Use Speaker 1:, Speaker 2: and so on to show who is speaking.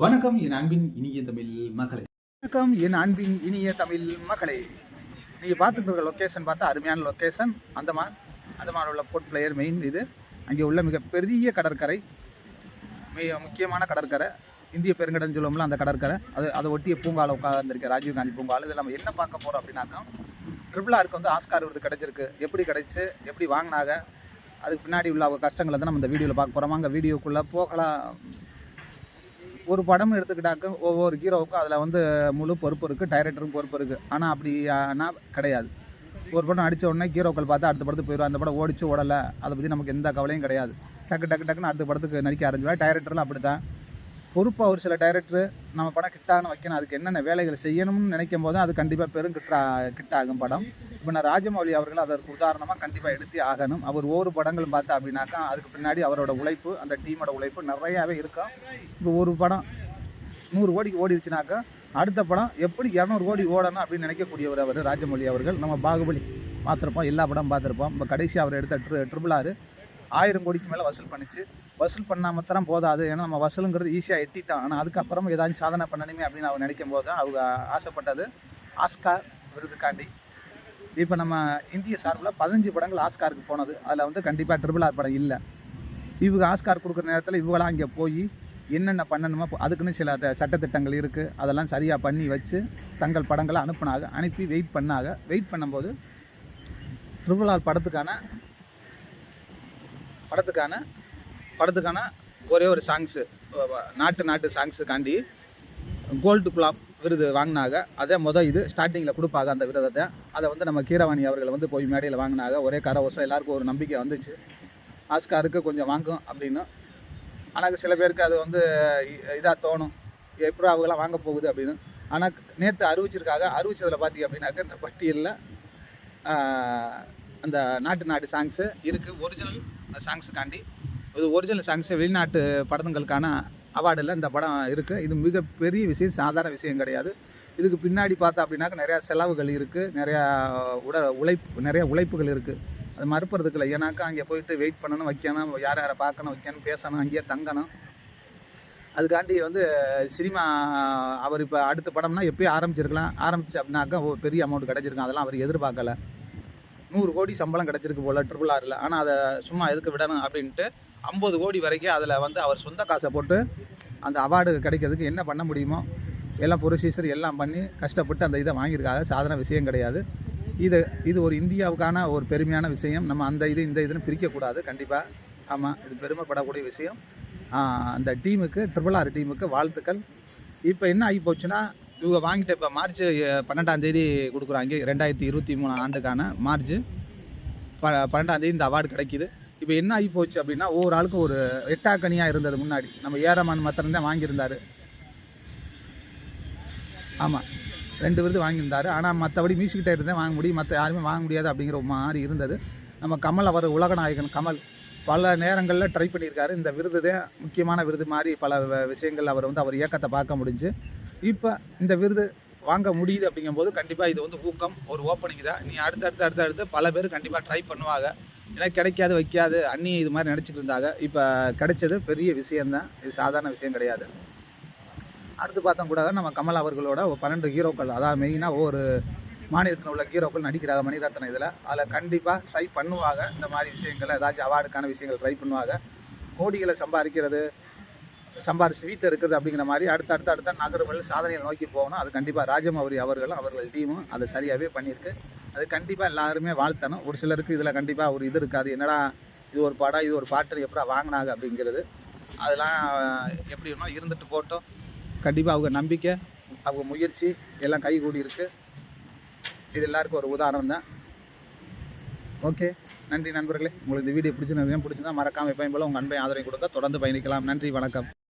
Speaker 1: வணக்கம் என் அன்பின் இனிய தமிழ் மகளே. வணக்கம் என் அன்பின் இனிய தமிழ் மகளே. நீங்கள் பார்த்துட்டு இருக்க லொக்கேஷன் பார்த்தா அருமையான லொக்கேஷன் அந்தமான் அந்தமான் உள்ள போர்ட் பிளேயர் மெயின் இது. அங்கே உள்ள மிகப்பெரிய கடற்கரை மிக முக்கியமான கடற்கரை. இந்திய பெருங்கடல் சொல்லுவோம்ல அந்த கடற்கரை. அது அதை ஒட்டிய பூங்காவில் உட்காந்துருக்க ராஜீவ் காந்தி பூங்காவில் இதில் நம்ம என்ன பார்க்க போகிறோம் அப்படின்னாக்கா ட்ரிபிள் ஆருக்கு வந்து ஆஸ்கார் விருது கிடச்சிருக்கு. எப்படி கிடச்சி எப்படி வாங்கினாங்க அதுக்கு பின்னாடி உள்ள கஷ்டங்களை தான் நம்ம இந்த வீடியோவில் பார்க்க போகிறோம் அங்கே வீடியோக்குள்ளே போகலாம். ஒரு படம் எடுத்துக்கிட்டாக்க ஒவ்வொரு ஹீரோவுக்கும் அதில் வந்து முழு பொறுப்பு இருக்குது டைரக்டரும் பொறுப்பு இருக்குது ஆனால் அப்படி ஆனால் கிடையாது. ஒரு படம் அடித்த உடனே ஹீரோக்கள் பார்த்து அடுத்த படத்துக்கு போயிடும் அந்த படம் ஓடிச்சு ஓடலை அதை பற்றி நமக்கு எந்த கவலையும் கிடையாது. டக்கு டக்கு டக்குன்னு அடுத்த படத்துக்கு நடிக்க ஆரம்பிச்சுவேன் டைரக்டர்லாம் அப்படி தான் பொறுப்பாக ஒரு சில டைரக்டர் நம்ம படம் கிட்டான வைக்கணும். அதுக்கு என்னென்ன வேலைகள் செய்யணும்னு நினைக்கும் போது அது கண்டிப்பாக பெரும் கிட்டா கிட்டாகும் படம். இப்போ நான் ராஜமௌலி அவர்கள் அதற்கு உதாரணமாக கண்டிப்பாக எடுத்தே ஆகணும். அவர் ஒவ்வொரு படங்களும் பார்த்தா அப்படின்னாக்கா அதுக்கு பின்னாடி அவரோட உழைப்பு அந்த டீமோட உழைப்பு நிறையாவே இருக்கும். இப்போ ஒரு படம் நூறு கோடிக்கு ஓடிடுச்சுனாக்கா அடுத்த படம் எப்படி இரநூறு கோடி ஓடணும் அப்படின்னு நினைக்கக்கூடியவர் அவர் ராஜமௌலி அவர்கள். நம்ம பாகுபலி பார்த்துருப்போம் எல்லா படம் பார்த்துருப்போம். இப்போ கடைசி அவர் எடுத்த ட்ரி ட்ரிபிள் ஆறு ஆயிரம் கோடிக்கு மேலே வசூல் பண்ணிச்சு. வசூல் பண்ணாமல் தான் போதாது. ஏன்னா நம்ம வசூலுங்கிறது ஈஸியாக எட்டிட்டோம். ஆனால் அதுக்கப்புறம் ஏதாச்சும் சாதனை பண்ணணுமே அப்படின்னு அவர் நினைக்கும் போது தான் அவங்க ஆசைப்பட்டது. ஆஸ்கார் விருதுக்காண்டி. இப்போ நம்ம இந்திய சார்பில் பதினஞ்சு படங்கள் ஆஸ்காருக்கு போனது. அதில் வந்து கண்டிப்பாக ட்ரிபிள் ஆர் படம் இல்லை. இவங்க ஆஸ்கார் கொடுக்குற நேரத்தில் இவங்களாம் அங்கே போய் என்னென்ன பண்ணணுமோ அதுக்குன்னு சில த- சட்டத்திட்டங்கள் இருக்குது அதெல்லாம் சரியாக பண்ணி வச்சு தங்கள் படங்களை அனுப்பினாங்க. அனுப்பி வெயிட் பண்ணாங்க. வெயிட் பண்ணும்போது ட்ரிபிள் ஆர் படத்துக்கான படத்துக்கான படத்துக்கான ஒரே ஒரு சாங்ஸு நாட்டு நாட்டு சாங்ஸுக்காண்டி கோல்டு குலாப் விருது வாங்கினாங்க. அதே மொதல் இது ஸ்டார்டிங்கில் கொடுப்பாங்க அந்த விருதத்தை. அதை வந்து நம்ம கீரவாணி அவர்கள் வந்து போய் மேடையில் வாங்கினாங்க. ஒரே கரவசம் எல்லாருக்கும் ஒரு நம்பிக்கை வந்துச்சு. ஆஸ்காருக்கு கொஞ்சம் வாங்கும் அப்படின்னு. ஆனால் சில பேருக்கு அது வந்து இதாக தோணும். எப்படி அவங்களாம் வாங்க போகுது அப்படின்னு. ஆனால் நேற்று அறிவிச்சிருக்காங்க. அறிவிச்சதில் பார்த்தீங்க அப்படின்னாக்க இந்த பட்டியலில் அந்த நாட்டு நாட்டு சாங்ஸு இருக்குது ஒரிஜினல் சாங்ஸுக்காண்டி இது ஒரிஜினல் சாங்ஸு வெளிநாட்டு படங்களுக்கான அவார்டில் இந்த படம் இருக்குது இது மிகப்பெரிய விஷயம் சாதாரண விஷயம் கிடையாது. இதுக்கு பின்னாடி பார்த்தா அப்படின்னாக்க நிறையா செலவுகள் இருக்குது நிறையா உட உழைப்பு நிறையா உழைப்புகள் இருக்குது அது மறுப்புறதுக்கு இல்லை. ஏன்னாக்கா அங்கே போயிட்டு வெயிட் பண்ணணும் வைக்கணும் யார் யாரை பார்க்கணும் வைக்கணும் பேசணும் அங்கேயே தங்கணும். அதுக்காண்டி வந்து சினிமா அவர் இப்போ அடுத்த படம்னா எப்பயும் ஆரம்பிச்சிருக்கலாம். ஆரம்பிச்சு அப்படின்னாக்கா ஒரு பெரிய அமௌண்ட் கிடச்சிருக்கும். அதெல்லாம் அவர் எதிர்பார்க்கல. நூறு கோடி சம்பளம் கிடச்சிருக்கு போல் ட்ரிபிள் ஆறில் ஆனால் அதை சும்மா எதுக்கு விடணும் அப்படின்ட்டு ஐம்பது கோடி வரைக்கும் அதில் வந்து அவர் சொந்த காசை போட்டு அந்த அவார்டு கிடைக்கிறதுக்கு என்ன பண்ண முடியுமோ எல்லாம் ப்ரொசீசர் எல்லாம் பண்ணி கஷ்டப்பட்டு அந்த இதை வாங்கியிருக்காங்க. சாதாரண விஷயம் கிடையாது. இது இது ஒரு இந்தியாவுக்கான ஒரு பெருமையான விஷயம். நம்ம அந்த இது இந்த இதுன்னு பிரிக்கக்கூடாது. கண்டிப்பாக ஆமாம் இது பெருமைப்படக்கூடிய விஷயம். அந்த டீமுக்கு ட்ரிபிள் ஆர் டீமுக்கு வாழ்த்துக்கள். இப்போ என்ன ஆகி போச்சுன்னா இவங்க வாங்கிட்டு இப்போ மார்ச் பன்னெண்டாம் தேதி கொடுக்குறாங்க. ரெண்டாயிரத்தி இருபத்தி மூணு ஆண்டுக்கான மார்ச். ப பன்னெண்டாம் தேதி இந்த அவார்டு கிடைக்கிது. இப்போ என்ன ஆகி போச்சு அப்படின்னா ஒவ்வொரு ஆளுக்கும் ஒரு எட்டாக்கனியாக இருந்தது முன்னாடி. நம்ம ஏரமான் மாத்திரம் தான் வாங்கியிருந்தாரு. ஆமாம் ரெண்டு விருது வாங்கியிருந்தாரு. ஆனால் மற்றபடி மியூசிக் டைரக்டர் தான் வாங்க முடியும். மற்ற யாருமே வாங்க முடியாது அப்படிங்கிற ஒரு மாதிரி இருந்தது. நம்ம கமல் அவர் உலகநாயகன் கமல் பல நேரங்களில் ட்ரை பண்ணியிருக்காரு. இந்த விருது தான் முக்கியமான விருது மாதிரி பல விஷயங்கள் அவர் வந்து அவர் இயக்கத்தை பார்க்க முடிஞ்சு. இப்போ இந்த விருது வாங்க முடியுது அப்படிங்கும்போது கண்டிப்பாக இது வந்து ஊக்கம் ஒரு ஓப்பனிங் தான். நீ அடுத்து அடுத்து அடுத்து அடுத்து பல பேர் கண்டிப்பாக ட்ரை பண்ணுவாங்க. ஏன்னா கிடைக்காது வைக்காது அண்ணி இது மாதிரி நினச்சிட்டு இருந்தாங்க. இப்போ கிடைச்சது பெரிய விஷயந்தான் இது சாதாரண விஷயம் கிடையாது. அடுத்து பார்த்தா கூட நம்ம கமல் அவர்களோட ஒரு பன்னெண்டு ஹீரோக்கள் அதாவது மெயினாக ஒரு மாநிலத்தில் உள்ள ஹீரோக்கள் நடிக்கிறாங்க மணிரத்னம் இதில். அதில் கண்டிப்பாக ட்ரை பண்ணுவாங்க. இந்த மாதிரி விஷயங்கள் ஏதாச்சும் அவார்டுக்கான விஷயங்கள் ட்ரை பண்ணுவாங்க. கோடிகளை சம்பாதிக்கிறது சம்பாரிச்சு வீட்டில் இருக்கிறது அப்படிங்கிற மாதிரி அடுத்த அடுத்த அடுத்த நகர்வுகள் சாதனையை நோக்கி போகணும். அது கண்டிப்பாக ராஜமௌரி அவர்களும் அவர்கள் டீமும் அதை சரியாகவே பண்ணியிருக்கு. அது கண்டிப்பாக எல்லாருமே வாழ்த்தணும். ஒரு சிலருக்கு இதில் கண்டிப்பாக ஒரு இது இருக்காது. என்னடா இது ஒரு படம் இது ஒரு பாட்டு எப்படா வாங்கினாங்க அப்படிங்கிறது. அதெல்லாம் எப்படி வேணும் இருந்துட்டு போட்டோம் கண்டிப்பாக அவங்க நம்பிக்கை அவங்க முயற்சி எல்லாம் கைகூடி இருக்கு. இது எல்லாருக்கும் ஒரு உதாரணம் தான். ஓகே. நன்றி நண்பர்களே. உங்களுக்கு இந்த வீடியோ பிடிச்சிருந்தா பிடிச்சிருந்தா மறக்காமல் எப்பயும் போல் உங்கள் அன்பை ஆதரவை கொடுத்தா தொடர்ந்து பயணிக்கலாம். நன்றி வணக்கம்.